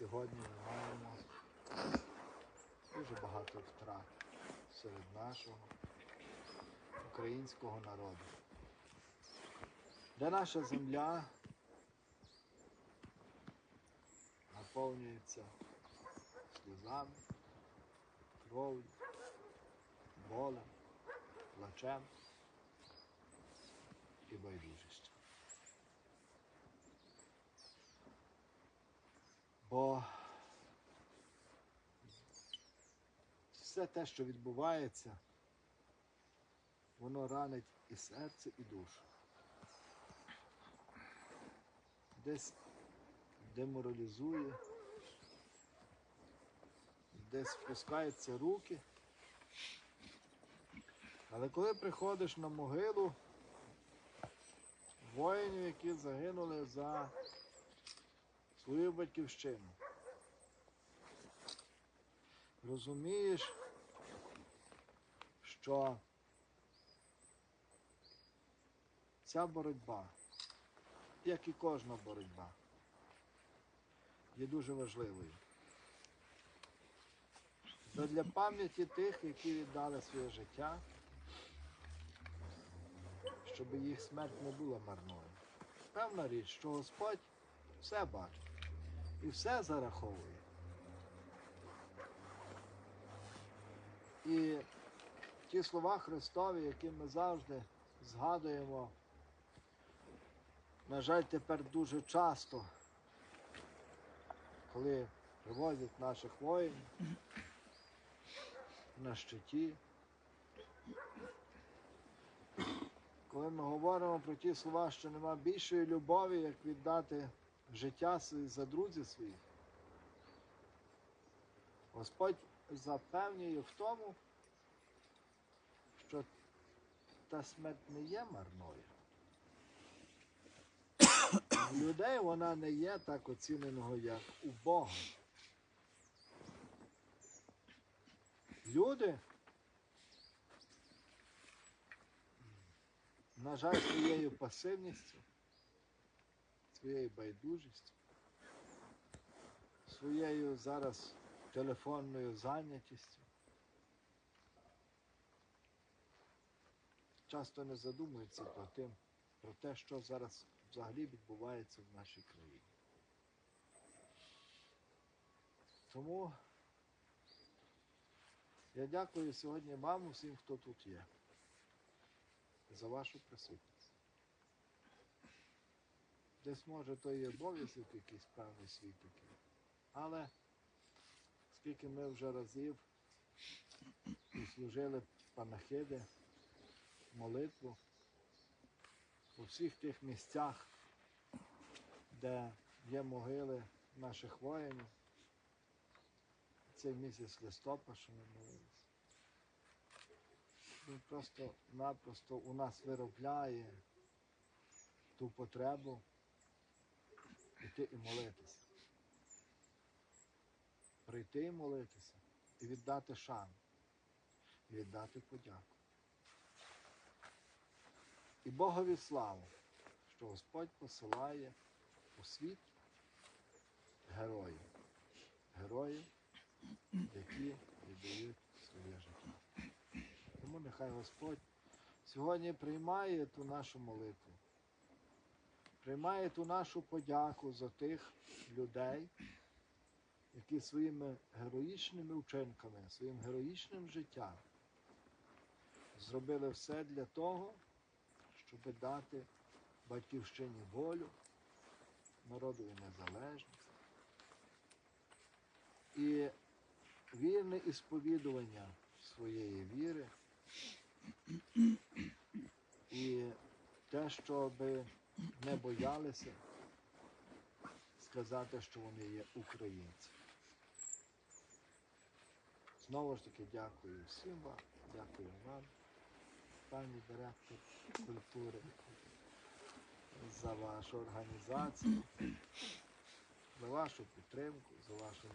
сьогодні ми маємо дуже багато втрат серед нашого українського народу. Де наша земля наповнюється сльозами, кров'ю, болем, плачем і байдужістю. Бо все те, що відбувається, воно ранить і серце, і душу. Десь деморалізує, десь впускаються руки. Але коли приходиш на могилу воїнів, які загинули за свою батьківщину, розумієш, що ця боротьба, як і кожна боротьба, є дуже важливою. Для пам'яті тих, які віддали своє життя, щоб їх смерть не була марною. Певна річ, що Господь все бачить і все зараховує. І ті слова Христові, які ми завжди згадуємо, на жаль, тепер дуже часто, коли привозять наших воїнів на щиті. Коли ми говоримо про ті слова, що нема більшої любові, як віддати життя за друзів своїх, Господь запевнює в тому, що та смерть не є марною. У людей вона не є так оціненого, як у Бога. Люди, на жаль, своєю пасивністю, своєю байдужістю, своєю зараз телефонною зайнятістю, часто не задумуються про, тим, про те, що зараз взагалі відбувається в нашій країні. Тому я дякую сьогодні вам, усім, хто тут є, за вашу присутність. Десь може то і обов'язок якийсь певний свій такий. Але скільки ми вже разів служили панахиди, молитву у всіх тих місцях, де є могили наших воїнів, цей місяць листопад, що ми молилися. Він просто-напросто у нас виробляє ту потребу йти і молитися. Прийти і молитися, і віддати шану, і віддати подяку. І Богові славу, що Господь посилає у світ героїв. Героїв, які віддають своє життя. Тому нехай Господь сьогодні приймає ту нашу молитву, приймає ту нашу подяку за тих людей, які своїми героїчними вчинками, своїм героїчним життям зробили все для того, щоб дати батьківщині волю, народові незалежність. І вірне ісповідування своєї віри. І те, щоб не боялися сказати, що вони є українці. Знову ж таки дякую всім вам, дякую вам, пані директор культури, за вашу організацію, за вашу підтримку, за вашу